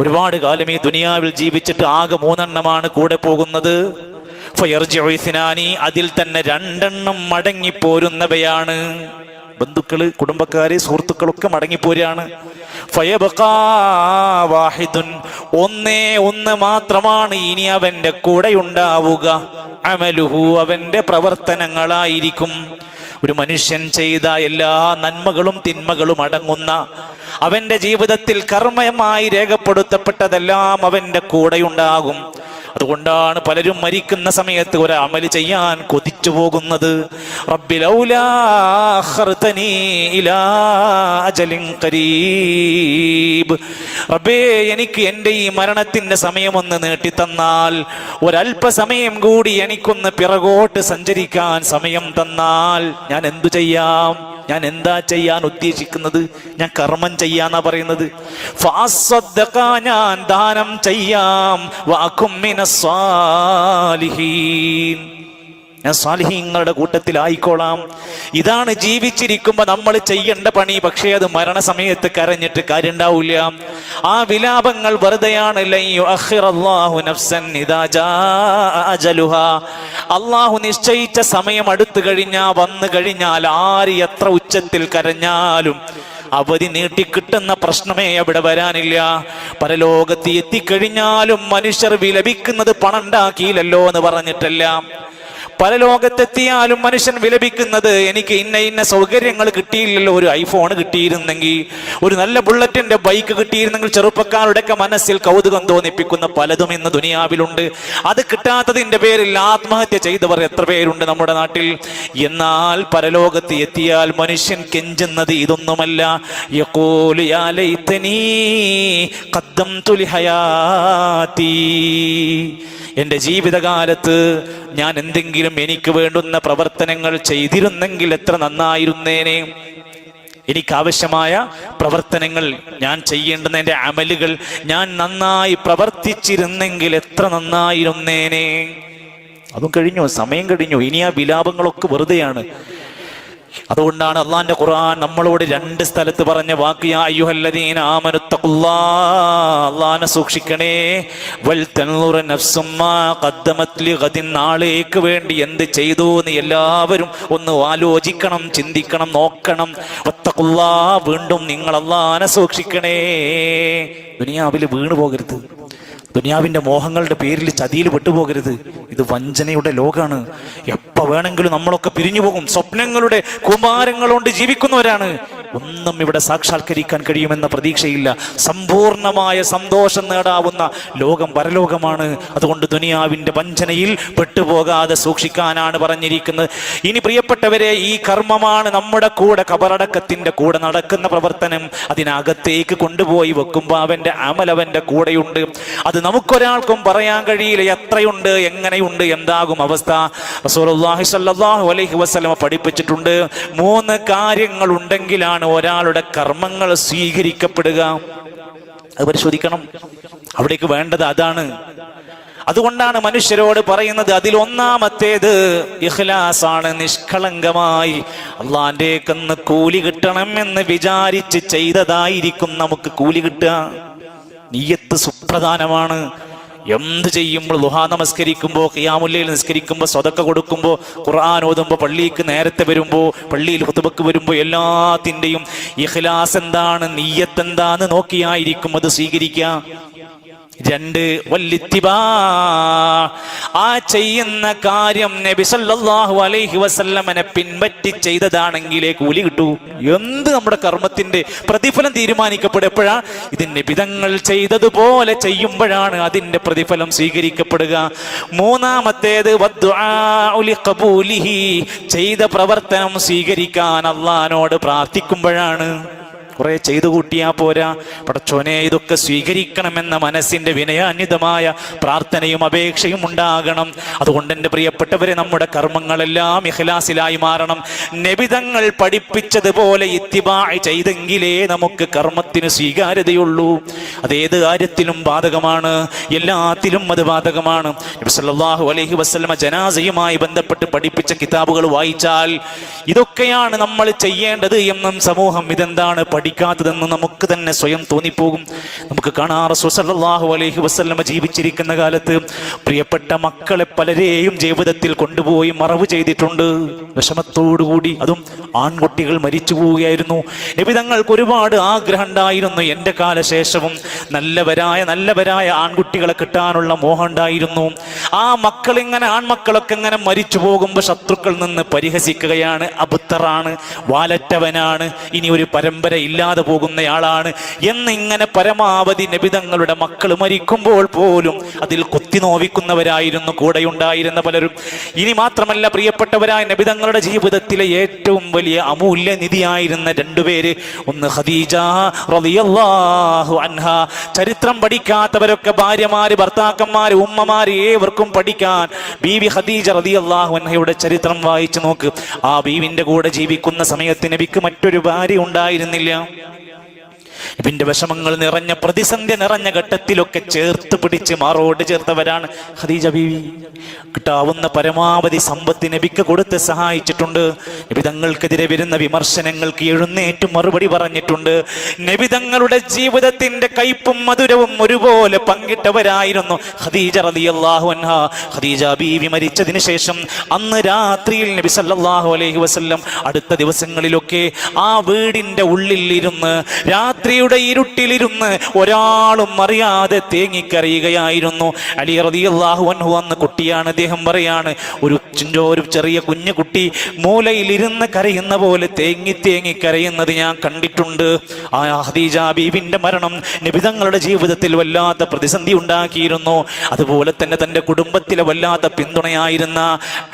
ഒരുപാട് കാലം ഈ ദുനിയാവിൽ ജീവിച്ചിട്ട് ആകെ മൂന്നെണ്ണമാണ് കൂടെ പോകുന്നത്. അതിൽ തന്നെ രണ്ടെണ്ണം മടങ്ങിപ്പോരുന്നവയാണ്. ബന്ധുക്കൾ കുടുംബക്കാര് സുഹൃത്തുക്കളൊക്കെ മടങ്ങിപ്പോരാണ്. ഫയബഖാ വാഹിദുൻ ഒന്നേ ഒന്ന് മാത്രമാണ് ഇനി അവന്റെ കൂടെ ഉണ്ടാവുക അമലുഹു അവന്റെ പ്രവർത്തനങ്ങളായിരിക്കും. ഒരു മനുഷ്യൻ ചെയ്ത എല്ലാ നന്മകളും തിന്മകളും അടങ്ങുന്ന അവന്റെ ജീവിതത്തിൽ കർമ്മയമായി രേഖപ്പെടുത്തപ്പെട്ടതെല്ലാം അവന്റെ കൂടെയുണ്ടാകും. അതുകൊണ്ടാണ് പലരും മരിക്കുന്ന സമയത്ത് ഒരു അമൽ ചെയ്യാൻ കൊതിച്ചു പോകുന്നത്. റബ്ബി എനിക്ക് എന്റെ ഈ മരണത്തിന്റെ സമയമൊന്ന് നീട്ടിത്തന്നാൽ ഒരല്പസമയം കൂടി എനിക്കൊന്ന് പിറകോട്ട് സഞ്ചരിക്കാൻ സമയം തന്നാൽ ഞാൻ എന്തു ചെയ്യാം? ഞാൻ എന്താ ചെയ്യാൻ ഉദ്ദേശിക്കുന്നത്? ഞാൻ കർമ്മം ചെയ്യാന്നാ പറയുന്നത്. ഞാൻ ദാനം ചെയ്യാം. വാക്കും ഞാൻ സ്വാലിഹീങ്ങളുടെ കൂട്ടത്തിലായിക്കോളാം. ഇതാണ് ജീവിച്ചിരിക്കുമ്പോ നമ്മൾ ചെയ്യേണ്ട പണി. പക്ഷേ അത് മരണസമയത്ത് കരഞ്ഞിട്ട് കാര്യണ്ടാവില്ല ആ വിലാപങ്ങൾ വെറുതെയാണ്. അള്ളാഹു നിശ്ചയിച്ച സമയം അടുത്തു കഴിഞ്ഞാ വന്നു കഴിഞ്ഞാൽ ആര് എത്ര ഉച്ചത്തിൽ കരഞ്ഞാലും അവധി നീട്ടിക്കിട്ടുന്ന പ്രശ്നമേ അവിടെ വരാനില്ല. പരലോകത്ത് എത്തിക്കഴിഞ്ഞാലും മനുഷ്യർ വിലപിക്കുന്നത് പണം ഉണ്ടാക്കിയില്ലല്ലോ എന്ന് പറഞ്ഞിട്ടല്ല. പല ലോകത്തെത്തിയാലും മനുഷ്യൻ വിലപിക്കുന്നത് എനിക്ക് ഇന്ന ഇന്ന സൗകര്യങ്ങൾ കിട്ടിയില്ലല്ലോ ഒരു ഐഫോൺ കിട്ടിയിരുന്നെങ്കിൽ ഒരു നല്ല ബുള്ളറ്റിന്റെ ബൈക്ക് കിട്ടിയിരുന്നെങ്കിൽ ചെറുപ്പക്കാരുടെയൊക്കെ മനസ്സിൽ കൗതുകം തോന്നിപ്പിക്കുന്ന പലതും ഇന്ന് ദുനിയാവിലുണ്ട്. അത് കിട്ടാത്തതിന്റെ പേരിൽ ആത്മഹത്യ ചെയ്തവർ എത്ര പേരുണ്ട് നമ്മുടെ നാട്ടിൽ? എന്നാൽ പരലോകത്ത് എത്തിയാൽ മനുഷ്യൻ കെഞ്ചുന്നത് ഇതൊന്നുമല്ല. എന്റെ ജീവിതകാലത്ത് ഞാൻ എന്തെങ്കിലും എനിക്ക് വേണ്ടുന്ന പ്രവർത്തനങ്ങൾ ചെയ്തിരുന്നെങ്കിൽ എത്ര നന്നായിരുന്നേനെ. എനിക്ക് ആവശ്യമായ പ്രവർത്തനങ്ങൾ ഞാൻ ചെയ്യേണ്ടുന്ന എന്റെ അമലുകൾ ഞാൻ നന്നായി പ്രവർത്തിച്ചിരുന്നെങ്കിൽ എത്ര നന്നായിരുന്നേനെ. അതും കഴിഞ്ഞു സമയം കഴിഞ്ഞു. ഇനി ആ വിലാപങ്ങളൊക്കെ വെറുതെയാണ്. അതുകൊണ്ടാണ് അള്ളാന്റെ ഖുർആൻ നമ്മളോട് രണ്ട് സ്ഥലത്ത് പറഞ്ഞ വാക്ക് സൂക്ഷിക്കണേ. വൽ ഖദ്ദമത് നാളേക്ക് വേണ്ടി എന്ത് ചെയ്തു എന്ന് എല്ലാവരും ഒന്ന് ആലോചിക്കണം ചിന്തിക്കണം നോക്കണം. വീണ്ടും നിങ്ങൾ അള്ളാനെ സൂക്ഷിക്കണേ. ദുനിയാവിൽ വീണു പോകരുത് ദുനിയാവിന്റെ മോഹങ്ങളുടെ പേരിൽ ചതിയിൽ പെട്ടുപോകരുത്. ഇത് വഞ്ചനയുടെ ലോകാണ്. എപ്പോ വേണമെങ്കിലും നമ്മളൊക്കെ പിരിഞ്ഞു പോകും സ്വപ്നങ്ങളുടെ കുമാരങ്ങൾ കൊണ്ട് ജീവിക്കുന്നവരാണ്. ഒന്നും ഇവിടെ സാക്ഷാത്കരിക്കാൻ കഴിയുമെന്ന പ്രതീക്ഷയില്ല. സമ്പൂർണമായ സന്തോഷം നേടാവുന്ന ലോകം പരലോകമാണ്. അതുകൊണ്ട് ദുനിയാവിന്റെ വഞ്ചനയിൽ പെട്ടുപോകാതെ സൂക്ഷിക്കാനാണ് പറഞ്ഞിരിക്കുന്നത്. ഇനി പ്രിയപ്പെട്ടവരെ ഈ കർമ്മമാണ് നമ്മുടെ കൂടെ കബറടക്കത്തിന്റെ കൂടെ നടക്കുന്ന പ്രവർത്തനം. അതിനകത്തേക്ക് കൊണ്ടുപോയി വെക്കുമ്പോൾ അവന്റെ അമൽ അവന്റെ കൂടെയുണ്ട്. അത് നമുക്കൊരാൾക്കും പറയാൻ കഴിയില്ല. എത്രയുണ്ട് എങ്ങനെയുണ്ട് എന്താകും അവസ്ഥ. റസൂലുള്ളാഹി സ്വല്ലല്ലാഹു അലൈഹി വസല്ലമ പഠിപ്പിച്ചിട്ടുണ്ട്. മൂന്ന് കാര്യങ്ങൾ ഉണ്ടെങ്കിലാണ് ഒരാളുടെ കർമ്മങ്ങൾ സ്വീകരിക്കപ്പെടുക? അത് പരിശോധിക്കണം. അവിടേക്ക് വേണ്ടത് അതാണ്. അതുകൊണ്ടാണ് മനുഷ്യരോട് പറയുന്നത് അതിൽ ഒന്നാമത്തേത് ഇഖ്ലാസ് ആണ് നിഷ്കളങ്കമായി. അള്ളാന്റെ കന്ന് കൂലി കിട്ടണം എന്ന് വിചാരിച്ച് ചെയ്തതായിരിക്കും നമുക്ക് കൂലി കിട്ടുക. നീയത്ത് സുപ്രധാനമാണ്. എന്ത് ചെയ്യുമ്പോൾ ലുഹാ നമസ്കരിക്കുമ്പോൾ ഖിയാമുല്ലയിൽ നിസ്കരിക്കുമ്പോൾ സ്വതക്ക കൊടുക്കുമ്പോൾ ഖുർആൻ ഓതുമ്പോൾ പള്ളിക്ക് നേരത്തെ വരുമ്പോൾ പള്ളിയിൽ ഹുതുബക്ക് വരുമ്പോൾ എല്ലാത്തിന്റെയും ഇഖ്ലാസ് എന്താണ് നീയത്ത് എന്താണ് നോക്കിയായിരിക്കും അത് സ്വീകരിക്കുക. രണ്ട് ആ ചെയ്യുന്ന കാര്യം നബി സല്ലല്ലാഹു അലൈഹി വസല്ലമനെ പിൻപറ്റി ചെയ്തതാണെങ്കിലേ കൂലി കിട്ടൂ. എന്ത് നമ്മുടെ കർമ്മത്തിന്റെ പ്രതിഫലം തീരുമാനിക്കപ്പെടും എപ്പോഴാണ് ഇത് നിബിതങ്ങൾ ചെയ്തതുപോലെ ചെയ്യുമ്പോഴാണ് അതിന്റെ പ്രതിഫലം സ്വീകരിക്കപ്പെടുക. മൂന്നാമത്തേത്. ചെയ്ത പ്രവർത്തനം സ്വീകരിക്കാൻ അള്ളഹാനോട് പ്രാർത്ഥിക്കുമ്പോഴാണ്. കുറെ ചെയ്തു കൂട്ടിയാ പോരാ. പടച്ചോനെ ഇതൊക്കെ സ്വീകരിക്കണമെന്ന മനസ്സിന്റെ വിനയാന്യതമായ പ്രാർത്ഥനയും അപേക്ഷയും ഉണ്ടാകണം. അതുകൊണ്ട് എന്റെ പ്രിയപ്പെട്ടവരെ നമ്മുടെ കർമ്മങ്ങളെല്ലാം ഇഖ്ലാസിലായി മാറണം. നബിതങ്ങൾ പഠിപ്പിച്ചതുപോലെ ഇത്തിബായ് ചെയ്തെങ്കിലേ നമുക്ക് കർമ്മത്തിന് സ്വീകാര്യതയുള്ളൂ. അതേത് കാര്യത്തിലും ബാധകമാണ്. എല്ലാത്തിലും അത് ബാധകമാണ്. നബി സല്ലല്ലാഹു അലൈഹി വസല്ലമ ജനാസയുമായി ബന്ധപ്പെട്ട് പഠിപ്പിച്ച കിതാബുകൾ വായിച്ചാൽ ഇതൊക്കെയാണ് നമ്മൾ ചെയ്യേണ്ടത് എന്നും സമൂഹം ഇതെന്താണ് പഠിക്കുക പഠിക്കാത്തതെന്ന് നമുക്ക് തന്നെ സ്വയം തോന്നിപ്പോകും. നമുക്ക് കാണാം റസൂൽ അലൈഹി വസല്ലമ ജീവിച്ചിരിക്കുന്ന കാലത്ത് പ്രിയപ്പെട്ട മക്കളെ പലരെയും ജീവിതത്തിൽ കൊണ്ടുപോയി മറവ് ചെയ്തിട്ടുണ്ട്. വിഷമത്തോടുകൂടി അതും ആൺകുട്ടികൾ മരിച്ചു പോവുകയായിരുന്നു. നിബിതങ്ങൾക്ക് ഒരുപാട് ആഗ്രഹം ഉണ്ടായിരുന്നു. എന്റെ കാലശേഷവും നല്ലവരായ നല്ലവരായ ആൺകുട്ടികളെ കിട്ടാനുള്ള മോഹം ഉണ്ടായിരുന്നു. ആ മക്കളിങ്ങനെ ആൺമക്കളൊക്കെ ഇങ്ങനെ മരിച്ചു പോകുമ്പോൾ ശത്രുക്കൾ നിന്ന് പരിഹസിക്കുകയാണ്. അബുത്തറാണ് വാലറ്റവനാണ്. ഇനി ഒരു പരമ്പര ഇല്ലാതെ പോകുന്നയാളാണ് എന്നിങ്ങനെ പരമാവധി നബിതങ്ങളുടെ മക്കൾ മരിക്കുമ്പോൾ പോലും അതിൽ കുത്തി നോവിക്കുന്നവരായിരുന്നു കൂടെ ഉണ്ടായിരുന്ന പലരും. ഇനി മാത്രമല്ല പ്രിയപ്പെട്ടവരായ നബിതങ്ങളുടെ ജീവിതത്തിലെ ഏറ്റവും വലിയ അമൂല്യ നിധിയായിരുന്ന രണ്ടുപേര് ഒന്ന് ഖദീജ റളിയല്ലാഹു അൻഹ. ചരിത്രം പഠിക്കാത്തവരൊക്കെ ഭാര്യമാര് ഭർത്താക്കന്മാര് ഉമ്മമാര് ഏവർക്കും പഠിക്കാൻ ബീവി ഖദീജ റളിയല്ലാഹു അൻഹയുടെ ചരിത്രം വായിച്ചു നോക്ക്. ആ ബീവിന്റെ കൂടെ ജീവിക്കുന്ന സമയത്ത് നബിക്ക് മറ്റൊരു ഭാര്യ ഉണ്ടായിരുന്നില്ല. milhão. milhão. നബിന്റെ വിഷമങ്ങൾ നിറഞ്ഞ പ്രതിസന്ധി നിറഞ്ഞ ഘട്ടത്തിലൊക്കെ ചേർത്ത് പിടിച്ച് മാറോട് ചേർത്തവരാണ് ഖദീജ ബീവി. കിട്ടാവുന്ന പരമാവധി സമ്പത്ത് നബിക്ക് കൊടുത്ത് സഹായിച്ചിട്ടുണ്ട്. നബി തങ്ങൾക്കെതിരെ വരുന്ന വിമർശനങ്ങൾക്ക് എഴുന്നേറ്റ് മറുപടി പറഞ്ഞിട്ടുണ്ട്. നബിതങ്ങളുടെ ജീവിതത്തിന്റെ കയ്പും മധുരവും ഒരുപോലെ പങ്കിട്ടവരായിരുന്നു ഖദീജ റളിയല്ലാഹു അൻഹ. ഖദീജ ബീവി മരിച്ചതിന് ശേഷം അന്ന് രാത്രിയിൽ നബി സല്ലല്ലാഹു അലൈഹി വസല്ലം അടുത്ത ദിവസങ്ങളിലൊക്കെ ആ വീടിന്റെ ഉള്ളിൽ ഇരുന്ന് രാത്രിയുടെ ഇരുട്ടിലിരുന്ന് ഒരാളും അറിയാതെ തേങ്ങിക്കറിയുകയായിരുന്നു അലി റതിയാഹു അൻഹു അന്ന് കുട്ടിയാണ് അദ്ദേഹം പറയാണ് ഒരു ഒരു ചെറിയ കുഞ്ഞു കുട്ടി മൂലയിലിരുന്ന് കരയുന്ന പോലെ തേങ്ങി തേങ്ങി കരയുന്നത് ഞാൻ കണ്ടിട്ടുണ്ട്. ആ ഹദീജ ബീബിന്റെ മരണം നിബിതങ്ങളുടെ ജീവിതത്തിൽ വല്ലാത്ത പ്രതിസന്ധി ഉണ്ടാക്കിയിരുന്നു. അതുപോലെ തന്നെ തന്റെ കുടുംബത്തിലെ വല്ലാത്ത പിന്തുണയായിരുന്ന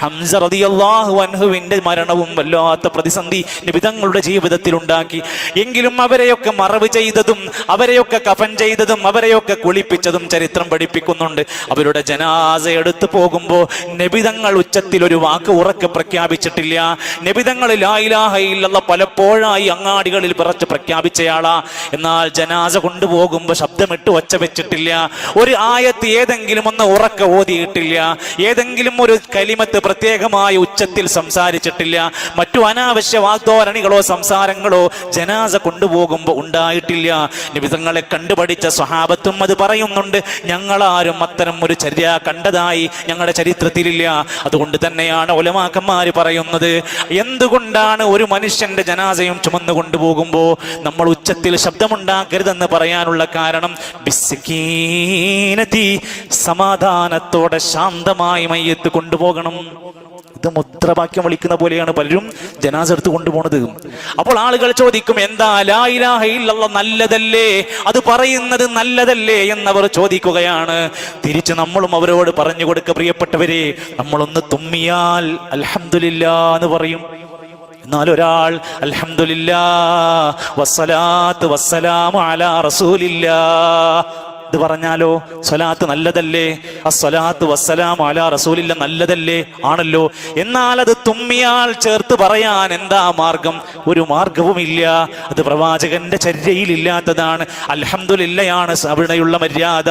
ഹംസ റതിയാഹു അൻഹുവിന്റെ മരണവും വല്ലാത്ത പ്രതിസന്ധി നിബിതങ്ങളുടെ ജീവിതത്തിൽ ഉണ്ടാക്കി. എങ്കിലും അവരെയൊക്കെ മറവ് ചെയ്തതും അവരെയൊക്കെ കഫൻ ചെയ്തതും അവരെയൊക്കെ കുളിപ്പിച്ചതും ചരിത്രം പഠിപ്പിക്കുന്നുണ്ട്. അവരുടെ ജനാസ എടുത്തു പോകുമ്പോൾ നബിതങ്ങൾ ഉച്ചത്തിൽ ഒരു വാക്ക് ഉറക്കെ പ്രഖ്യാപിച്ചിട്ടില്ല. നബിതങ്ങൾ ലായിലാഹയില്ലെന്ന പലപ്പോഴായി അങ്ങാടികളിൽ പിറച്ച് പ്രഖ്യാപിച്ചയാളാ. എന്നാൽ ജനാസ കൊണ്ടുപോകുമ്പോൾ ശബ്ദമിട്ട് ഒച്ച വെച്ചിട്ടില്ല. ഒരു ആയത്ത് ഏതെങ്കിലും ഒന്ന് ഉറക്ക ഓതിയിട്ടില്ല. ഏതെങ്കിലും ഒരു കലിമത്ത് പ്രത്യേകമായ ഉച്ചത്തിൽ സംസാരിച്ചിട്ടില്ല. മറ്റു അനാവശ്യ വാഗ്ദോരണികളോ സംസാരങ്ങളോ ജനാസ കൊണ്ടുപോകുമ്പോൾ ഉണ്ടായിട്ടില്ല. നിബിതങ്ങളെ കണ്ടുപഠിച്ച സ്വഹാബത്തും അത് പറയുന്നുണ്ട്. ഞങ്ങളാരും അത്തരം ഒരു ചര്യ കണ്ടതായി ഞങ്ങളുടെ ചരിത്രത്തിലില്ല. അതുകൊണ്ട് തന്നെയാണ് ഒലമാക്കന്മാർ പറയുന്നത്. എന്തുകൊണ്ടാണ് ഒരു മനുഷ്യന്റെ ജനാസയും ചുമന്നു കൊണ്ടുപോകുമ്പോൾ നമ്മൾ ഉച്ചത്തിൽ ശബ്ദമുണ്ടാക്കരുതെന്ന് പറയാനുള്ള കാരണം? സമാധാനത്തോടെ ശാന്തമായി മയ്യത്ത് കൊണ്ടുപോകണം. ഇത് മുദ്രാവാക്യം വിളിക്കുന്ന പോലെയാണ് പലരും ജനാസ എടുത്ത് കൊണ്ടുപോണത്. അപ്പോൾ ആളുകൾ ചോദിക്കും എന്താ ലാ ഇലാഹ ഇല്ലല്ലാഹ് നല്ലതല്ലേ? അത് പറയുന്നത് നല്ലതല്ലേ? എന്നവർ ചോദിക്കുകയാണ്. തിരിച്ച് നമ്മളും അവരോട് പറഞ്ഞു കൊടുക്ക പ്രിയപ്പെട്ടവരെ നമ്മളൊന്ന് തുമ്മിയാൽ അലഹമില്ല എന്ന് പറയും. എന്നാൽ ഒരാൾ അൽഹംദുലില്ലാ വസ്സലാത്ത് വസ്സലാമു അലാ റസൂലില്ലാ പറഞ്ഞാലോ സ്വലാത്ത് നല്ലതല്ലേ? അസ്വലാത്ത് വസ്സലാം അല റസൂലില്ല നല്ലതല്ലേ? ആണല്ലോ. എന്നാൽ അത് തുമ്മിയാൽ ചേർത്ത് പറയാൻ എന്താ മാർഗം? ഒരു മാർഗവുമില്ല. അത് പ്രവാചകന്റെ ചര്യയിലില്ലാത്തതാണ്. അൽഹംദുലില്ലയാണ് അവിടെയുള്ള മര്യാദ.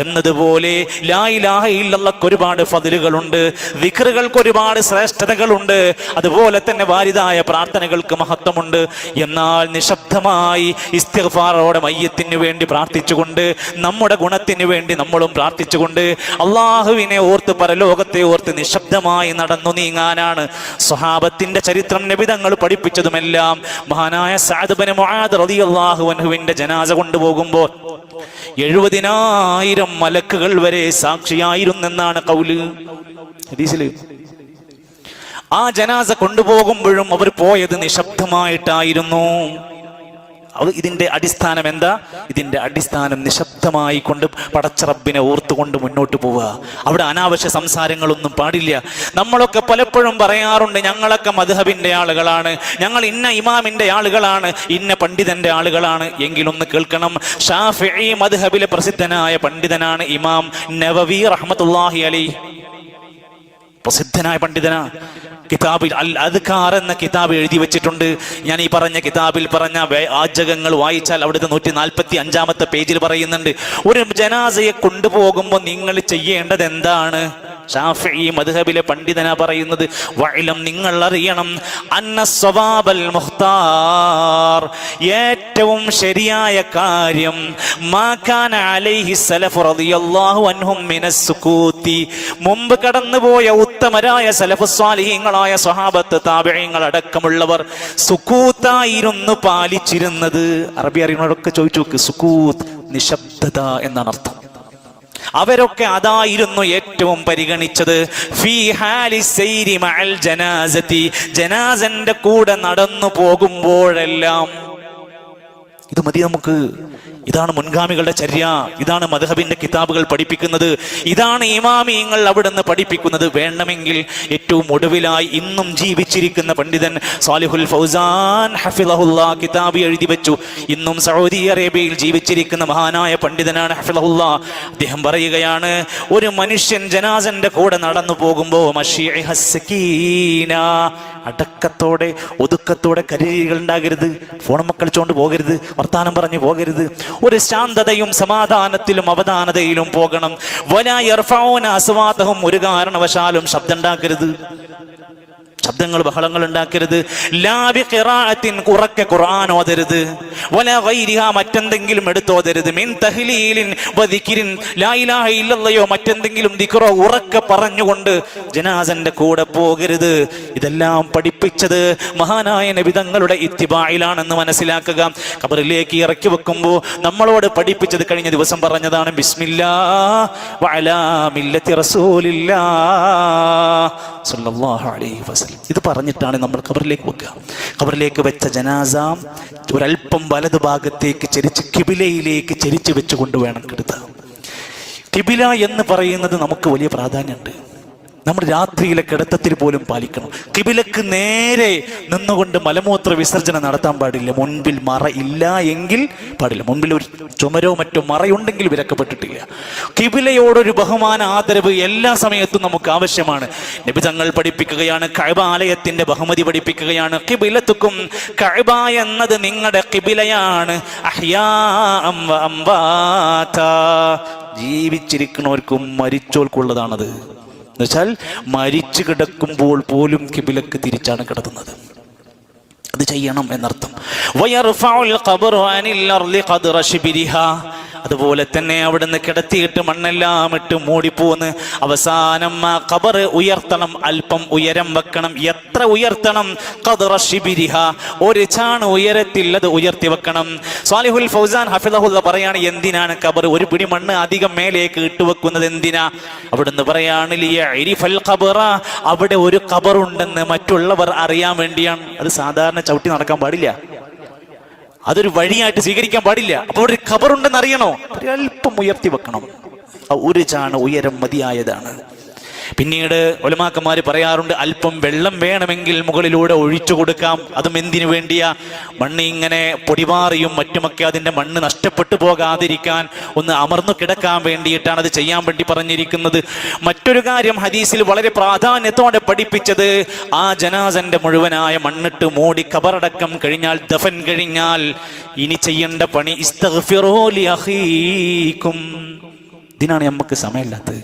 എന്നതുപോലെ ലായിലാഹയില്ലക്ക് ഒരുപാട് ഫതിലുകളുണ്ട്. വിഖറുകൾക്ക് ഒരുപാട് ശ്രേഷ്ഠതകളുണ്ട്. അതുപോലെ തന്നെ വാരിതായ പ്രാർത്ഥനകൾക്ക് മഹത്വമുണ്ട്. എന്നാൽ നിശബ്ദമായി ഇസ്തിഫാറോടെ മയ്യത്തിന് വേണ്ടി പ്രാർത്ഥിച്ചുകൊണ്ട് നമ്മുടെ ഗുണത്തിന് വേണ്ടി നമ്മളും പ്രാർത്ഥിച്ചുകൊണ്ട് അള്ളാഹുവിനെ ഓർത്ത് പരലോകത്തെ ഓർത്ത് നിശബ്ദമായി നടന്നു നീങ്ങാനാണ്. സ്വഹാബത്തിന്റെ ചരിത്രം നബിതങ്ങൾ പഠിപ്പിച്ചതുമെല്ലാം മഹാനായ സാദബന് അൻഹുവിന്റെ ജനാസ കൊണ്ടുപോകുമ്പോൾ എഴുപതിനായിരം മലക്കുകൾ വരെ സാക്ഷിയായിരുന്നെന്നാണ് കൗൽ ഹദീസിൽ. ആ ജനാസ കൊണ്ടുപോകുമ്പോഴും അവർ പോയത് നിശബ്ദമായിട്ടായിരുന്നു. അത് ഇതിന്റെ അടിസ്ഥാനം എന്താ? ഇതിന്റെ അടിസ്ഥാനം നിശബ്ദമായി കൊണ്ട് പടച്ചറബിനെ ഓർത്തുകൊണ്ട് മുന്നോട്ട് പോവുക. അവിടെ അനാവശ്യ സംസാരങ്ങളൊന്നും പാടില്ല. നമ്മളൊക്കെ പലപ്പോഴും പറയാറുണ്ട് ഞങ്ങളൊക്കെ മധുഹബിന്റെ ആളുകളാണ് ഞങ്ങൾ ഇന്ന ഇമാമിന്റെ ആളുകളാണ് ഇന്ന പണ്ഡിതന്റെ ആളുകളാണ്. എങ്കിലൊന്ന് കേൾക്കണം ഷാഫി മധുഹബിലെ പ്രസിദ്ധനായ പണ്ഡിതനാണ് ഇമാം നവവി റഹ്മത്തുല്ലാഹി അലി പ്രസിദ്ധനായ പണ്ഡിതനാ. കിതാബിൽ അൽ അദ്കാർ എന്ന കിതാബ് എഴുതി വെച്ചിട്ടുണ്ട്. ഞാൻ ഈ പറഞ്ഞ കിതാബിൽ പറഞ്ഞ വാചകങ്ങൾ വായിച്ചാൽ അവിടുത്തെ നൂറ്റി നാൽപ്പത്തി അഞ്ചാമത്തെ പേജിൽ പറയുന്നുണ്ട് ഒരു ജനാസയെ കൊണ്ടുപോകുമ്പോൾ നിങ്ങൾ ചെയ്യേണ്ടത് എന്താണ്? ഷാഫി മദ്ഹബിലെ പണ്ഡിതനാ പറയുന്നത് വഅലം നിങ്ങൾ അറിയണം അന്ന സ്വവാബൽ മുഖ്താർ ഏറ്റവും ശരിയായ കാര്യം മാകാന അലൈഹി സലഫ് റളിയല്ലാഹു അൻഹും മിനസ് സുകൂതി മുമ്പ് കടന്നുപോയ ഉത്തമരായ സലഫുസ്വാലിഹീങ്ങളായ സ്വഹാബത്ത് താബിഈങ്ങൾ അടക്കമുള്ളവർ സുക്കൂത്തായിരുന്നു പാലിച്ചിരുന്നത്. അറബി അറിയുന്നവരൊക്കെ ചോദിച്ചു നോക്ക് സുക്കൂത്ത് നിശബ്ദത എന്നാണ് അർത്ഥം. അവരൊക്കെ അതായിരുന്നു ഏറ്റവും പരിഗണിച്ചത്. ജനാസന്റെ കൂടെ നടന്നു പോകുമ്പോഴെല്ലാം ഇത് മതി നമുക്ക്. ഇതാണ് മുൻഗാമികളുടെ ചര്യ. ഇതാണ് മധഹബിന്റെ കിതാബുകൾ പഠിപ്പിക്കുന്നത്. ഇതാണ് ഇമാമിയങ്ങൾ അവിടുന്ന് പഠിപ്പിക്കുന്നത്. വേണമെങ്കിൽ ഏറ്റവും ഒടുവിലായി ഇന്നും ജീവിച്ചിരിക്കുന്ന പണ്ഡിതൻ സാലിഹുൽ ഫൗസാൻ ഹഫിലഹുല്ല കിതാബ് എഴുതി വെച്ചു. ഇന്നും സൗദി അറേബ്യയിൽ ജീവിച്ചിരിക്കുന്ന മഹാനായ പണ്ഡിതനാണ് ഹഫിലഹുല്ല അദ്ദേഹം പറയുകയാണ് ഒരു മനുഷ്യൻ ജനാസന്റെ കൂടെ നടന്നു പോകുമ്പോൾ അടക്കത്തോടെ ഒതുക്കത്തോടെ കരീരികൾ ഉണ്ടാകരുത്. ഫോണമ്മ കളിച്ചുകൊണ്ട് പോകരുത്. വർത്താനം പറഞ്ഞു പോകരുത്. ഒരു ശാന്തതയും സമാധാനത്തിലും അവധാനതയിലും പോകണം. വലായർഫോന അസ്വാദവും ഒരു കാരണവശാലും ശബ്ദം ഉണ്ടാക്കരുത്. ശബ്ദങ്ങൾ ബഹളങ്ങൾ ഉണ്ടാക്കരുത്. ലാബി ഖിറാഅത്തിൻ ഉറക്കെ ഖുർആൻ ഓതരുത്. വല ഗൈരിഹ മറ്റെന്തെങ്കിലും എടുത്തോതരുത്. മിൻ തഹ്ലീലിൻ വദിക്രിൻ ലാ ഇലാഹ ഇല്ലല്ലയോ മറ്റെന്തെങ്കിലും ദിക്റോ ഉറക്കെ പറഞ്ഞുകൊണ്ട് ജനാസന്റെ കൂടെ പോകരുത്. ഇതെല്ലാം പഠിപ്പിച്ചത് മഹാനായ നബിതങ്ങളുടെ ഇത്തിബായിലാണെന്ന് മനസ്സിലാക്കുക. കബറിലേക്ക് ഇറക്കി വെക്കുമ്പോൾ നമ്മളോട് പഠിപ്പിച്ചത് കഴിഞ്ഞ ദിവസം പറഞ്ഞതാണ് ബിസ്മില്ലാ വഅലാ മില്ലത്തി റസൂലില്ലാ സല്ലല്ലാഹു അലൈഹി വസല്ലം. ഇത് പറഞ്ഞിട്ടാണ് നമ്മൾ ഖബറിലേക്ക് വെക്കുക ഖബറിലേക്ക് വെച്ച ജനാസ ഒരല്പം വലതു ഭാഗത്തേക്ക് ചരിച്ച് കിബിലയിലേക്ക് ചരിച്ച് വെച്ചുകൊണ്ട് വേണം കെടുത്താൻ. കിബില എന്ന് പറയുന്നത് നമുക്ക് വലിയ പ്രാധാന്യമുണ്ട്. നമ്മൾ രാത്രിയിലെ കിടത്തത്തിൽ പോലും പാലിക്കണം. കിബിലക്ക് നേരെ നിന്നുകൊണ്ട് മലമൂത്ര വിസർജനം നടത്താൻ പാടില്ല. മുൻപിൽ മറ ഇല്ല എങ്കിൽ പാടില്ല. മുൻപിൽ ഒരു ചുമരോ മറ്റോ മറയുണ്ടെങ്കിൽ വിലക്കപ്പെട്ടിട്ടില്ല കിബിലയോടൊരു ബഹുമാന ആദരവ് എല്ലാ സമയത്തും നമുക്ക് ആവശ്യമാണ്. നബി തങ്ങൾ പഠിപ്പിക്കുകയാണ് കഅബ ആലയത്തിന്റെ ബഹുമതി പഠിപ്പിക്കുകയാണ്. കിബിലത്തുക്കും കഅബ എന്നത് നിങ്ങളുടെ കിബിലയാണ്. ജീവിച്ചിരിക്കുന്നവർക്കും മരിച്ചോർക്കുള്ളതാണത് എന്നുവെച്ചാൽ മരിച്ചു കിടക്കുമ്പോൾ പോലും കിബിലക്ക് തിരിച്ചാണ് കിടത്തുന്നത്. അത് ചെയ്യണം എന്നർത്ഥം. അതുപോലെ തന്നെ അവിടുന്ന് കിടത്തിയിട്ട് മണ്ണെല്ലാം ഇട്ട് മൂടിപ്പോന്ന്. അവസാനം ആ കബർ ഉയർത്തണം അല്പം ഉയരം വെക്കണം. എത്ര ഉയർത്തണം? ഖദ്റ ഷിബിരിഹ ഒരു ചാണ് ഉയരത്തിൽ അത് ഉയർത്തി വെക്കണം. സ്വാലിഹുൽ ഫൗസാൻ ഹഫിദഹുല്ല പറയാണ് എന്തിനാണ് കബർ ഒരു പിടി മണ്ണ് അധികം മേലേക്ക് ഇട്ടുവെക്കുന്നത് എന്തിനാ? അവിടുന്ന് പറയാണ്. അവിടെ ഒരു കബറുണ്ടെന്ന് മറ്റുള്ളവർ അറിയാൻ വേണ്ടിയാണ്. അത് സാധാരണ ചവിട്ടി നടക്കാൻ പാടില്ല. അതൊരു വഴിയായിട്ട് സ്വീകരിക്കാൻ പാടില്ല. അപ്പോൾ ഒരു ഖബറുണ്ടെന്ന് അറിയണോ? അല്പം ഉയർത്തി വെക്കണം. ഒരു ചാണ് ഉയരം മതിയായതാണ്. പിന്നീട് ഒലമാക്കന്മാർ പറയാറുണ്ട് അല്പം വെള്ളം വേണമെങ്കിൽ മുകളിലൂടെ ഒഴിച്ചു കൊടുക്കാം. അതും എന്തിനു വേണ്ടിയാ? മണ്ണ് ഇങ്ങനെ പൊടിമാറിയും മറ്റുമൊക്കെ അതിന്റെ മണ്ണ് നഷ്ടപ്പെട്ടു പോകാതിരിക്കാൻ ഒന്ന് അമർന്നു കിടക്കാൻ വേണ്ടിയിട്ടാണ് അത് ചെയ്യാൻ വേണ്ടി പറഞ്ഞിരിക്കുന്നത്. മറ്റൊരു കാര്യം ഹദീസിൽ വളരെ പ്രാധാന്യത്തോടെ പഠിപ്പിച്ചത് ആ ജനാസന്റെ മുഴുവനായ മണ്ണിട്ട് മൂടി കബറടക്കം കഴിഞ്ഞാൽ ദഫൻ കഴിഞ്ഞാൽ ഇനി ചെയ്യേണ്ട പണി ഇസ്തഫിറോലി ഇതിനാണ് നമുക്ക് സമയമില്ലാത്തത്.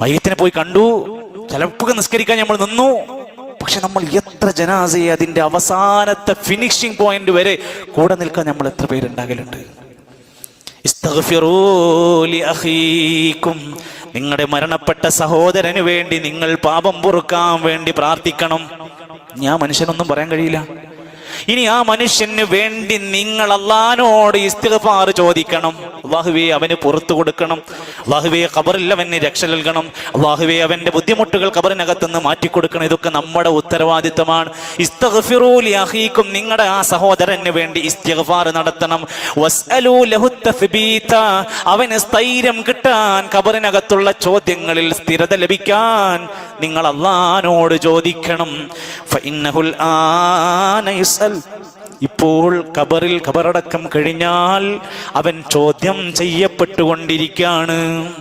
മയ്യത്തിനെ പോയി കണ്ടു. ചിലപ്പോൾ നിസ്കരിക്കാൻ നമ്മൾ നിന്നു. പക്ഷെ നമ്മൾ എത്ര ജനാസയെ അതിന്റെ അവസാനത്തെ ഫിനിഷിംഗ് പോയിന്റ് വരെ കൂടെ നിൽക്കാൻ നമ്മൾ എത്ര പേരുണ്ടാകലുണ്ട്. നിങ്ങളുടെ മരണപ്പെട്ട സഹോദരന് വേണ്ടി നിങ്ങൾ പാപം പൊറുക്കാൻ വേണ്ടി പ്രാർത്ഥിക്കണം. ഞാൻ മനുഷ്യനൊന്നും പറയാൻ കഴിയില്ല. ഇനി ആ മനുഷ്യന് വേണ്ടി നിങ്ങൾ അള്ളഹാനോട് ഇസ്തിഫാർ ചോദിക്കണം. അള്ളാഹുവെ അവന് പുറത്തു കൊടുക്കണം. അള്ളാഹുവെ ഖബറിൽ അവന് രക്ഷ നൽകണം. അള്ളാഹുവെ അവന്റെ ബുദ്ധിമുട്ടുകൾ ഖബറിനകത്ത് നിന്ന് മാറ്റിക്കൊടുക്കണം. ഇതൊക്കെ നമ്മുടെ ഉത്തരവാദിത്തമാണ്. അഖീക്കും. നിങ്ങളുടെ ആ സഹോദരന് വേണ്ടി ഇസ്തിഗ്ഫാർ നടത്തണം. ലഹു അവന് സ്ഥൈര്യം കിട്ടാൻ ഖബറിനകത്തുള്ള ചോദ്യങ്ങളിൽ സ്ഥിരത ലഭിക്കാൻ നിങ്ങൾ അള്ളഹാനോട് ചോദിക്കണം. ഫഇന്നഹുൽ ഇപ്പോൾ ഖബറിൽ ഖബറടക്കം കഴിഞ്ഞാൽ അവൻ ചോദ്യം ചെയ്യപ്പെട്ടുകൊണ്ടിരിക്കുകയാണ്.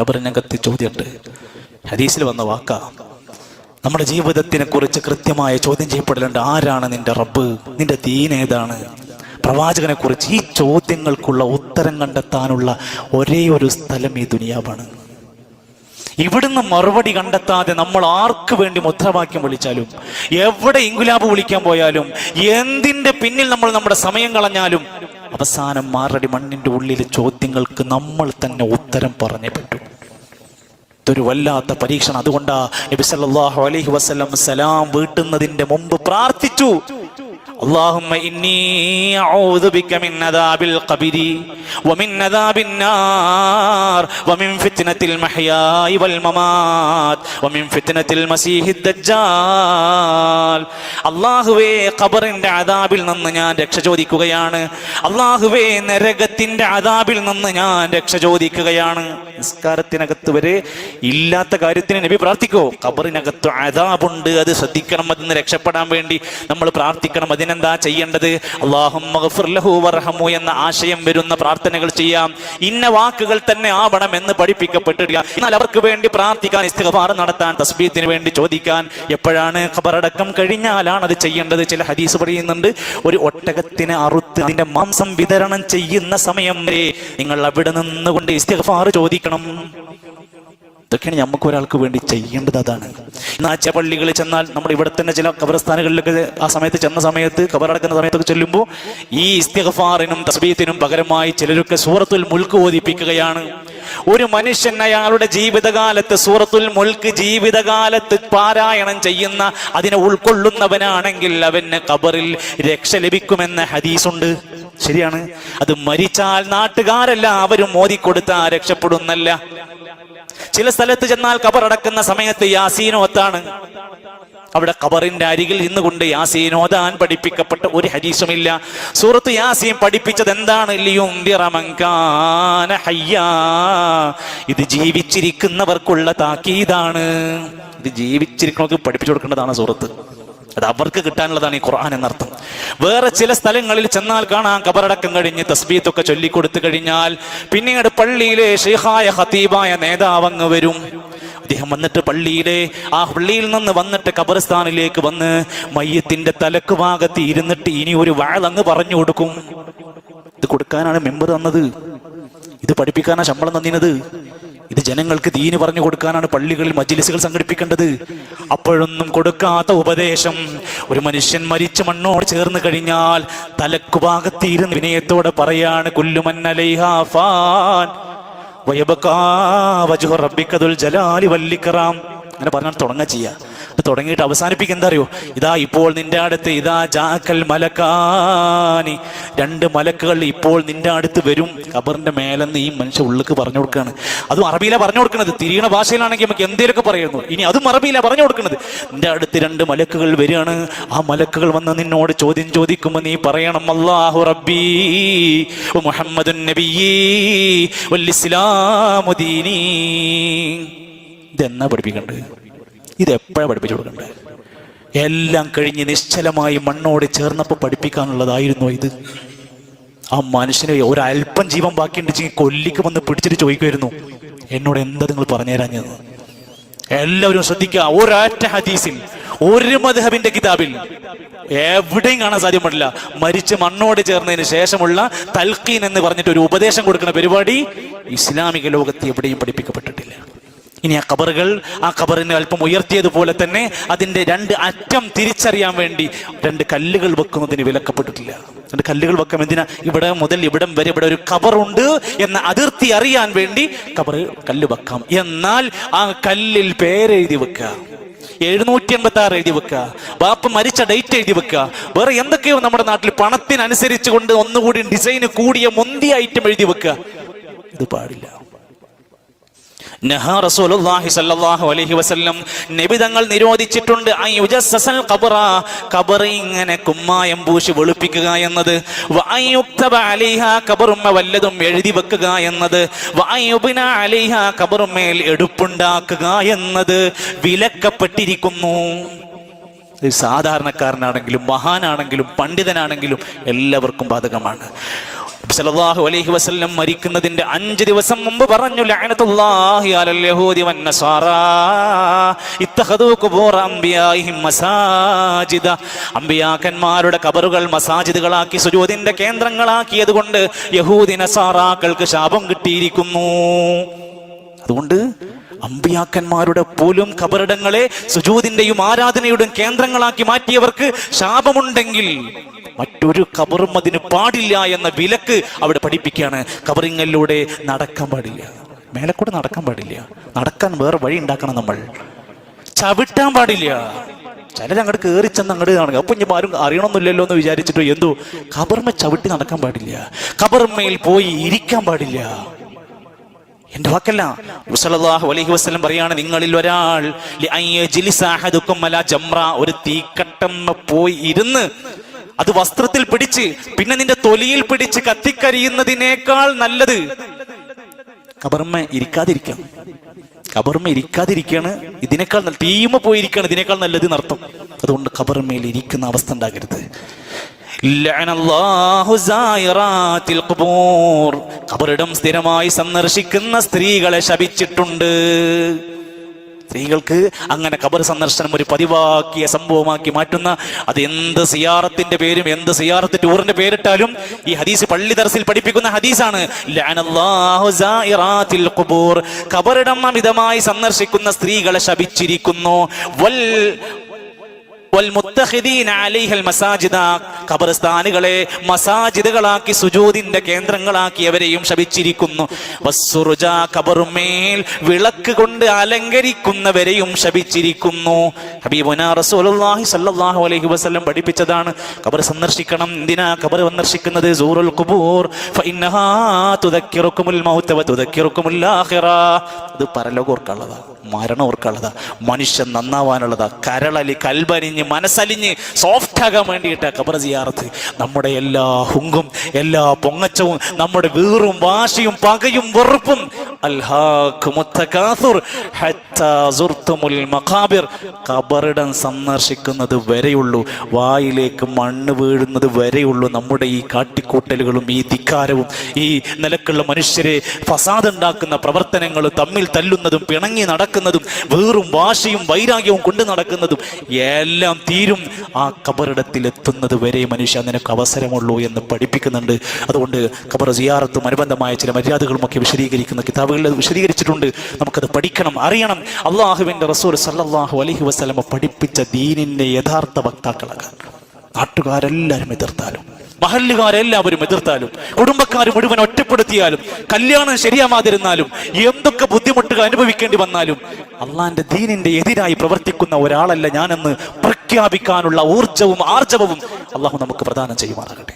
ഖബറിനകത്ത് ചോദ്യമുണ്ട്. ഹദീസിൽ വന്ന വാക്ക നമ്മുടെ ജീവിതത്തിനെ കുറിച്ച് കൃത്യമായ ചോദ്യം ചെയ്യപ്പെടലുണ്ട് ആരാണ് നിന്റെ റബ്ബ്? നിന്റെ ദീൻ ഏതാണ്? പ്രവാചകനെ കുറിച്ച് ഈ ചോദ്യങ്ങൾക്കുള്ള ഉത്തരം കണ്ടെത്താനുള്ള ഒരേ ഒരു സ്ഥലം ഈ ദുനിയാവാണ്. ഇവിടുന്ന് മറുപടി കണ്ടെത്താതെ നമ്മൾ ആർക്ക് വേണ്ടി മുദ്രാവാക്യം വിളിച്ചാലും എവിടെ ഇങ്കുലാബ് വിളിക്കാൻ പോയാലും എന്തിന്റെ പിന്നിൽ നമ്മൾ നമ്മുടെ സമയം കളഞ്ഞാലും അവസാനം മാറടി മണ്ണിന്റെ ഉള്ളിലെ ചോദ്യങ്ങൾക്ക് നമ്മൾ തന്നെ ഉത്തരം പറഞ്ഞു പറ്റും. ഇതൊരു വല്ലാത്ത പരീക്ഷണം. അതുകൊണ്ടാ നബി സല്ലല്ലാഹു അലൈഹി വസല്ലം സലാം വീട്ടുന്നതിന്റെ മുമ്പ് പ്രാർത്ഥിച്ചു. اللهم إني أعوذ بك من عذاب القبر ومن عذاب النار ومن فتنة المحيا والممات ومن فتنة المسيح الدجال അള്ളാഹുവേ ഖബറിന്റെ അതാബിൽ നിന്ന് ഞാൻ രക്ഷ ചോദിക്കുകയാണ് അള്ളാഹുവേ നരകത്തിന്റെ അതാബിൽ നിന്ന് ഞാൻ രക്ഷ ചോദിക്കുകയാണ് നിസ്കാരത്തിനകത്ത് വരെ ഇല്ലാത്ത കാര്യത്തിന് നബി പ്രാർത്ഥിക്കോ ഖബറിനകത്ത് അതാബുണ്ട് അത് ശ്രദ്ധിക്കണം അതിന് രക്ഷപ്പെടാൻ വേണ്ടി നമ്മൾ പ്രാർത്ഥിക്കണം അതിനെന്താ ചെയ്യേണ്ടത്? അള്ളാഹും വർഹമു എന്ന ആശയം വരുന്ന പ്രാർത്ഥനകൾ ചെയ്യാം. ഇന്ന വാക്കുകൾ തന്നെ ആവണം എന്ന് പഠിപ്പിക്കപ്പെട്ടിട്ടില്ല എന്നാൽ അവർക്ക് വേണ്ടി പ്രാർത്ഥിക്കാൻ ഇസ്തിഗ്ഫാർ നടത്താൻ തസ്ബീത്തിന് വേണ്ടി ചോദിക്കാൻ എപ്പോഴാണ് ഖബറടക്കം കഴിഞ്ഞാലാണ് അത് ചെയ്യേണ്ടത്? ചില ഹദീസ് പറയുന്നുണ്ട് ഒരു ഒട്ടകത്തിനെ അറുത്ത് അതിന്റെ മാംസം വിതരണം ചെയ്യുന്ന സമയം വരെ നിങ്ങൾ അവിടെ നിന്നുകൊണ്ട് ഇസ്തിഗ്ഫാർ ചോദിക്കണം. ഇതൊക്കെയാണ് നമുക്ക് ഒരാൾക്ക് വേണ്ടി ചെയ്യേണ്ടത് അതാണ്. നാച്ച പള്ളികളിൽ ചെന്നാൽ നമ്മൾ ഇവിടെ തന്നെ ചില കബറസ്ഥാനങ്ങളിലൊക്കെ ആ സമയത്ത് ചെന്ന സമയത്ത് കബറടക്കുന്ന സമയത്തൊക്കെ ചെല്ലുമ്പോൾ ഈ ഇസ്തിഗഫാറിനും തസ്ബീത്തിനും പകരമായി ചിലരൊക്കെ സൂറത്തുൽ മുൽക്ക് ഓതിപ്പിക്കുകയാണ്. ഒരു മനുഷ്യൻ അയാളുടെ ജീവിതകാലത്ത് സൂറത്തുൽ മുൽക്ക് ജീവിതകാലത്ത് പാരായണം ചെയ്യുന്ന അതിനെ ഉൾക്കൊള്ളുന്നവനാണെങ്കിൽ അവന് കബറിൽ രക്ഷ ലഭിക്കുമെന്ന ഹദീസുണ്ട്. ശരിയാണ്. അത് മരിച്ചാൽ നാട്ടുകാരല്ല അവരും മോദി മോദിക്കൊടുത്താ രക്ഷപ്പെടുന്നല്ല. ചില സ്ഥലത്ത് ചെന്നാൽ കബറടക്കുന്ന സമയത്ത് യാസീനോത്താണ് അവിടെ കബറിന്റെ അരികിൽ നിന്നുകൊണ്ട് യാസീനോദാൻ പഠിപ്പിക്കപ്പെട്ട ഒരു ഹരീസുമില്ല സൂറത്ത് യാസീൻ പഠിപ്പിച്ചത് എന്താണ്. ഇത് ജീവിച്ചിരിക്കുന്നവർക്കുള്ള താക്കീതാണ്. ഇത് ജീവിച്ചിരിക്കുന്നവർക്ക് പഠിപ്പിച്ചു കൊടുക്കേണ്ടതാണ് സൂറത്ത്. അത് അവർക്ക് കിട്ടാനുള്ളതാണ് ഈ ഖുർആൻ എന്നർത്ഥം. വേറെ ചില സ്ഥലങ്ങളിൽ ചെന്നാൽ കാണാം കബറടക്കം കഴിഞ്ഞ് തസ്ബീത്തൊക്കെ ചൊല്ലിക്കൊടുത്തു കഴിഞ്ഞാൽ പിന്നീട് പള്ളിയിലെ ഷെയ്ഖായ ഹത്തീബായ നേതാവങ്ങ് വരും. അദ്ദേഹം വന്നിട്ട് പള്ളിയിലെ ആ പള്ളിയിൽ നിന്ന് വന്നിട്ട് കബർസ്ഥാനിലേക്ക് വന്ന് മയ്യത്തിന്റെ തലക്ക് ഭാഗത്ത് ഇരുന്നിട്ട് ഇനി ഒരു വാഴങ്ങ് പറഞ്ഞു കൊടുക്കും. ഇത് കൊടുക്കാനാണ് മെമ്പർ തന്നത്. ഇത് പഠിപ്പിക്കാനാണ് ശമ്പളം തന്നിനത് ഇത് ജനങ്ങൾക്ക് ദീന് പറഞ്ഞു കൊടുക്കാനാണ് പള്ളികളിൽ മജ്ലിസുകൾ സംഘടിപ്പിക്കേണ്ടത്. അപ്പോഴൊന്നും കൊടുക്കാത്ത ഉപദേശം. ഒരു മനുഷ്യൻ മരിച്ച മണ്ണോട് ചേർന്ന് കഴിഞ്ഞാൽ തലക്കു ഭാഗത്തിരുന്ന് വിനയത്തോടെ പറയാണ് കുല്ലുമന്നലൈഹാൻ അങ്ങനെ പറഞ്ഞാൽ തുടങ്ങുക ചെയ്യുക. ഇത് തുടങ്ങിയിട്ട് അവസാനിപ്പിക്കുക. എന്താ അറിയോ? ഇതാ ഇപ്പോൾ നിന്റെ അടുത്ത് ഇതാ ജാക്കൽ മലക്കാനി. രണ്ട് മലക്കുകൾ ഇപ്പോൾ നിന്റെ അടുത്ത് വരും. ഖബറിന്റെ മേലെന്ന് ഈ മനുഷ്യ ഉള്ളിക്ക് പറഞ്ഞു കൊടുക്കുകയാണ്. അതും അറബിയിലാണ് പറഞ്ഞു കൊടുക്കുന്നത്. തിരിയണ ഭാഷയിലാണെങ്കിൽ നമുക്ക് എന്തേലൊക്കെ പറയുന്നു. ഇനി അതും അറബിയില പറഞ്ഞു കൊടുക്കുന്നത്. നിന്റെ അടുത്ത് രണ്ട് മലക്കുകൾ വരികയാണ്. ആ മലക്കുകൾ വന്ന് നിന്നോട് ചോദ്യം ചോദിക്കുമ്പോൾ നീ പറയണം അള്ളാഹു റബ്ബി മുഹമ്മദുൻ ഇതെന്നാ പഠിപ്പിക്കണ്ടത് ഇത് എപ്പോഴാണ് പഠിപ്പിച്ചു കൊടുക്കണ്ടേ? എല്ലാം കഴിഞ്ഞ് നിശ്ചലമായി മണ്ണോട് ചേർന്നപ്പോൾ പഠിപ്പിക്കാനുള്ളതായിരുന്നു ഇത്. ആ മനുഷ്യന് ഒരല്പം ജീവൻ ബാക്കിയുണ്ടെങ്കിൽ കൊല്ലിക്ക് വന്ന് പിടിച്ചിട്ട് ചോദിക്കുമായിരുന്നു എന്നോട് എന്താ നിങ്ങൾ പറഞ്ഞുതരാഞ്ഞത് എല്ലാവരും ശ്രദ്ധിക്കുക ഒരാറ്റ ഹദീസിൽ ഒരു മധുഹബിന്റെ കിതാബിൽ എവിടെയും കാണാൻ സാധ്യമല്ല മരിച്ച് മണ്ണോട് ചേർന്നതിന് ശേഷമുള്ള തൽക്കീൻ എന്ന് പറഞ്ഞിട്ട് ഒരു ഉപദേശം കൊടുക്കുന്ന പരിപാടി ഇസ്ലാമിക ലോകത്ത് എവിടെയും പഠിപ്പിക്കപ്പെട്ടിട്ടില്ല. ഇനി ആ കബറുകൾ ആ കബറിനെ അല്പം ഉയർത്തിയതുപോലെ തന്നെ അതിന്റെ രണ്ട് അറ്റം തിരിച്ചറിയാൻ വേണ്ടി രണ്ട് കല്ലുകൾ വെക്കുന്നതിന് വിലക്കപ്പെട്ടിട്ടില്ല. രണ്ട് കല്ലുകൾ വെക്കാം എന്തിനാ? ഇവിടെ മുതൽ ഇവിടം വരെ ഇവിടെ ഒരു കബറുണ്ട് എന്ന അതിർത്തി അറിയാൻ വേണ്ടി കബറ് കല്ല് വെക്കാം. എന്നാൽ ആ കല്ലിൽ പേരെഴുതി വെക്കുക. എഴുന്നൂറ്റി എൺപത്തി ആറ് എഴുതി വെക്കുക. ബാപ്പ മരിച്ച ഡേറ്റ് എഴുതി വെക്കുക. വേറെ എന്തൊക്കെയോ നമ്മുടെ നാട്ടിൽ പണത്തിനനുസരിച്ച് കൊണ്ട് ഒന്നുകൂടി ഡിസൈന് കൂടിയ മുന്തിയ ഐറ്റം എഴുതി വെക്കുക. ഇത് പാടില്ല. നഹാ റസൂലുള്ളാഹി സല്ലല്ലാഹു അലൈഹി വസല്ലം. നബി തങ്ങൾ നിരോധിച്ചിട്ടുണ്ട് ഐ യുജസ്സസൽ ഖബറ. ഖബർ ഇങ്ങനെ കുമ്മായം പൂശി വെളുപ്പിക്കുക എന്നത്. വഅൻ യുക്തബ അലൈഹ ഖബറുമ്മ വല്ലതും എഴുതി വെക്കുക എന്നത്. വഅൻ യുബ്ന അലൈഹ ഖബറുമേൽ എടുപ്പുണ്ടാക്കുക എന്നത്. വിലക്കപ്പെട്ടിരിക്കുന്നു. സാധാരണക്കാരനാണെങ്കിലും മഹാനാണെങ്കിലും പണ്ഡിതനാണെങ്കിലും എല്ലാവർക്കും ബാധകമാണ്. സല്ലല്ലാഹു അലൈഹി വസല്ലം മരിക്കുന്നതിന്റെ അഞ്ച് ദിവസം മുമ്പ് പറഞ്ഞു ലഅനത്തുല്ലാഹി അലൽ യഹൂദി വൻ നസാറ ഇത്തഖദു ഖുബൂർ അംബിയാഇഹിം മസാജിദ. അംബിയാക്കന്മാരുടെ കബറുകൾ മസാജിദുകളാക്കി സുജൂദിന്റെ കേന്ദ്രങ്ങളാക്കിയതുകൊണ്ട് യഹൂദി നസാറാക്കൾക്ക് ശാപം കിട്ടിയിരിക്കുന്നു. അതുകൊണ്ട് അമ്പിയാക്കന്മാരുടെ പോലും കബറിടങ്ങളെ സുജൂതിന്റെയും ആരാധനയുടെയും കേന്ദ്രങ്ങളാക്കി മാറ്റിയവർക്ക് ശാപമുണ്ടെങ്കിൽ മറ്റൊരു കബറും അതിന് പാടില്ല എന്ന വിലക്ക് അവിടെ പഠിപ്പിക്കുകയാണ്. കബറിങ്ങിലൂടെ നടക്കാൻ പാടില്ല. മേലക്കൂടെ കൂടെ നടക്കാൻ പാടില്ല. നടക്കാൻ വേറെ വഴി ഉണ്ടാക്കണം നമ്മൾ. ചവിട്ടാൻ പാടില്ല. ചിലർ അങ്ങോട്ട് കയറി ചെന്ന് അങ്ങോട്ട് കാണുക അപ്പൊ ഇനി ആരും അറിയണമെന്നില്ലല്ലോ എന്ന് വിചാരിച്ചിട്ട് എന്തോ? കബർമ ചവിട്ടി നടക്കാൻ പാടില്ല. കബർമയിൽ പോയി ഇരിക്കാൻ പാടില്ല. എന്റെ വാക്കല്ല. മുസലാഹു അലൈഹി വസ്ലം പറയാണ് നിങ്ങളിൽ ഒരാൾ ഒരു തീക്കട്ടമ്മ പോയി ഇരുന്ന് അത് വസ്ത്രത്തിൽ പിടിച്ച് പിന്നെ നിന്റെ തൊലിയിൽ പിടിച്ച് കത്തിക്കരിയുന്നതിനേക്കാൾ നല്ലത്. കബർമ്മ ഇരിക്കാതിരിക്കാം. കബർമ്മ ഇരിക്കാതിരിക്കാണ് ഇതിനേക്കാൾ നല്ല തീമ പോയിരിക്കാണ് ഇതിനേക്കാൾ നല്ലത് എന്നർത്ഥം. അതുകൊണ്ട് കബർമ്മയിൽ ഇരിക്കുന്ന അവസ്ഥ ഉണ്ടാകരുത്. കബറിടം സ്ഥിരമായി സന്ദർശിക്കുന്ന സ്ത്രീകളെ ശപിച്ചിട്ടുണ്ട്. സ്ത്രീകൾക്ക് അങ്ങനെ കബർ സന്ദർശനം ഒരു പതിവാക്കിയ സംഭവമാക്കി മാറ്റുന്ന അത് എന്ത് സിയാറത്തിന്റെ പേരും എന്ത് സിയാറത്ത് ടൂറിന്റെ പേരിട്ടാലും ഈ ഹദീസ് പള്ളി ദർസിൽ പഠിപ്പിക്കുന്ന ഹദീസാണ്. കബറിടം അമിതമായി സന്ദർശിക്കുന്ന സ്ത്രീകളെ ശപിച്ചിരിക്കുന്നു. വൽ ഖബർസ്ഥാനുകളെ മസാജിദുകളാക്കി സുജൂദിന്റെ കേന്ദ്രങ്ങളാക്കിയവരെയും ശപിച്ചിരിക്കുന്നു. ഖബറുമേൽ വിളക്ക് കൊണ്ട് അലങ്കരിക്കുന്നവരെയും ശപിച്ചിരിക്കുന്നു. ഹബീബുന റസൂലുള്ളാഹി സ്വല്ലല്ലാഹു അലൈഹി വസല്ലം പഠിപ്പിച്ചതാണ്. ഖബർ സന്ദർശിക്കണം. എന്തിനാ ഖബർ സന്ദർശിക്കുന്നത്? സൂറുൽ ഖുബൂർ. ഫഇന്നഹാ തുദക്കിറുക്കുമുൽ മൗത വ തുദക്കിറുക്കുമുൽ ആഖിറ. ഇത് പരലോകം ഓർക്കാനുള്ളതാ മരണം ഓർക്കാനുള്ളതാ മനുഷ്യൻ നന്നാവാനുള്ളതാ കരളലി കൽബനിഞ്ഞ് മനസ്സലിഞ്ഞ് സോഫ്റ്റ് ആകാൻ വേണ്ടിയിട്ട് ഖബർ സിയാറത്ത്. നമ്മുടെ എല്ലാ ഹുങ്കും എല്ലാ പൊങ്ങച്ചവും നമ്മുടെ വീറും വാശിയും പകയും വെറുപ്പും. കബറിടം സന്ദർശിക്കുന്നത് വരെയുള്ളൂ. വായിലേക്ക് മണ്ണ് വീഴുന്നത് വരെയുള്ളൂ. നമ്മുടെ ഈ കാട്ടിക്കൂട്ടലുകളും ഈ ധിക്കാരവും ഈ നിലക്കുള്ള മനുഷ്യരെ ഫസാദ് ഉണ്ടാക്കുന്ന പ്രവർത്തനങ്ങളും തമ്മിൽ തല്ലുന്നതും പിണങ്ങി നടക്കുന്നതും വേറും വാശിയും വൈരാഗ്യവും കൊണ്ട് നടക്കുന്നതും എല്ലാം തീരും. ആ കബറിടത്തിൽ എത്തുന്നത് വരെ മനുഷ്യ നിനക്ക് അവസരമുള്ളൂ എന്ന് പഠിപ്പിക്കുന്നുണ്ട്. അതുകൊണ്ട് കബർ സിയാറത്തും അനുബന്ധമായ ചില മര്യാദകളും ഒക്കെ വിശദീകരിക്കുന്ന കിതാബുകളിൽ വിശദീകരിച്ചിട്ടുണ്ട്. നമുക്കത് പഠിക്കണം അറിയണം. അള്ളാഹുവിന്റെ റസൂൽ സല്ലാഹു അലഹി വസ്ലമ പഠിപ്പിച്ച ദീനിന്റെ യഥാർത്ഥ വക്താക്കളാകാൻ നാട്ടുകാരെല്ലാവരും എതിർത്താലും. മഹല്ലുകാരെല്ലാവരും എതിർത്താലും കുടുംബക്കാർ മുഴുവൻ ഒറ്റപ്പെടുത്തിയാലും കല്യാണം ശരിയാവാതിരുന്നാലും എന്തൊക്കെ ബുദ്ധിമുട്ടുകൾ അനുഭവിക്കേണ്ടി വന്നാലും അള്ളാന്റെ ദീനിന്റെ എതിരായി പ്രവർത്തിക്കുന്ന ഒരാളല്ല ഞാനെന്ന് പ്രഖ്യാപിക്കാനുള്ള ഊർജവും ആർജവവും അള്ളാഹു നമുക്ക് പ്രദാനം ചെയ്യുമാറാകട്ടെ.